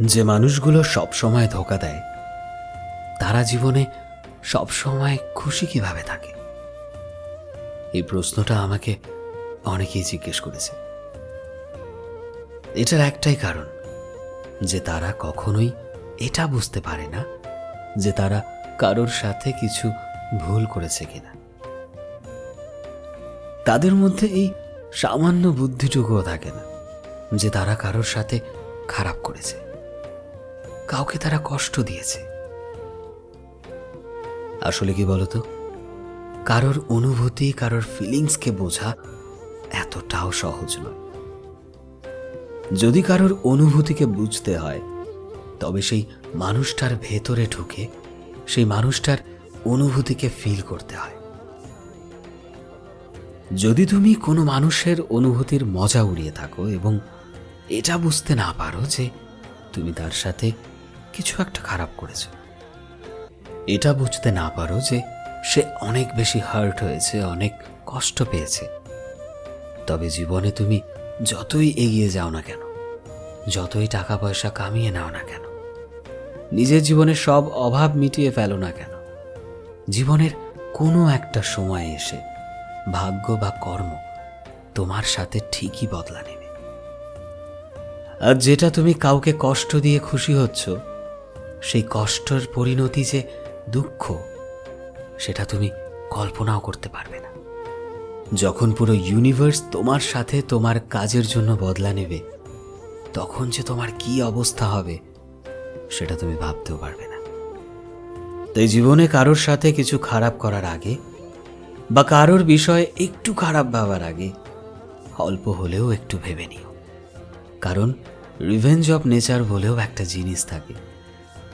যে মানুষগুলো সব সময় ধোকা দেয়, তারা জীবনে সব সময় খুশি কীভাবে থাকে? এই প্রশ্নটা আমাকে অনেকেই জিজ্ঞেস করেছে। এটার একটাই কারণ যে তারা কখনোই এটা বুঝতে পারে না যে তারা কারোর সাথে কিছু ভুল করেছে কিনা। তাদের মধ্যে এই সামান্য বুদ্ধিটুকুও থাকে না যে তারা কারোর সাথে খারাপ করেছে। কাউকে তারা কষ্ট দিয়েছে। আসলে কি বলতো? কারোর অনুভূতি, কারোর ফিলিংসকে বোঝা এতটাও সহজ নয়। যদি কারোর অনুভূতিকে বুঝতে হয়, তবে সেই মানুষটার ভেতরে ঢুকে সেই মানুষটার অনুভূতিকে ফিল করতে হয়। যদি তুমি কোনো মানুষের অনুভূতির মজা উড়িয়ে থাকো এবং এটা বুঝতে না পারো যে তুমি তার সাথে কিছু একটা খারাপ করেছ। এটা বুঝতে না পারো যে সে অনেক বেশি হার্ট হয়েছে, অনেক কষ্ট পেয়েছে। তবে জীবনে তুমি যতই এগিয়ে যাও না কেন, যতই টাকা পয়সা কামিয়ে নাও না কেন, নিজের জীবনের সব অভাব মিটিয়ে ফেলো না কেন, জীবনের কোনো একটা সময় এসে ভাগ্য বা কর্ম তোমার সাথে ঠিকই বদলা নেবে। আর যেটা তুমি কাউকে কষ্ট দিয়ে খুশি হচ্ছ সেই কষ্টের পরিণতি যে দুঃখ, সেটা তুমি কল্পনাও করতে পারবে না। যখন পুরো ইউনিভার্স তোমার সাথে তোমার কাজের জন্য বদলা নেবে, তখন যে তোমার কি অবস্থা হবে, সেটা তুমি ভাবতেও পারবে না। তাই জীবনে কারোর সাথে কিছু খারাপ করার আগে বা কারোর বিষয়ে একটু খারাপ ভাবার আগে অল্প হলেও একটু ভেবে নিও। কারণ রিভেঞ্জ অফ নেচার বলেও একটা জিনিস থাকে।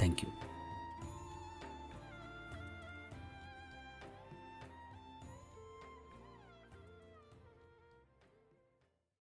Thank you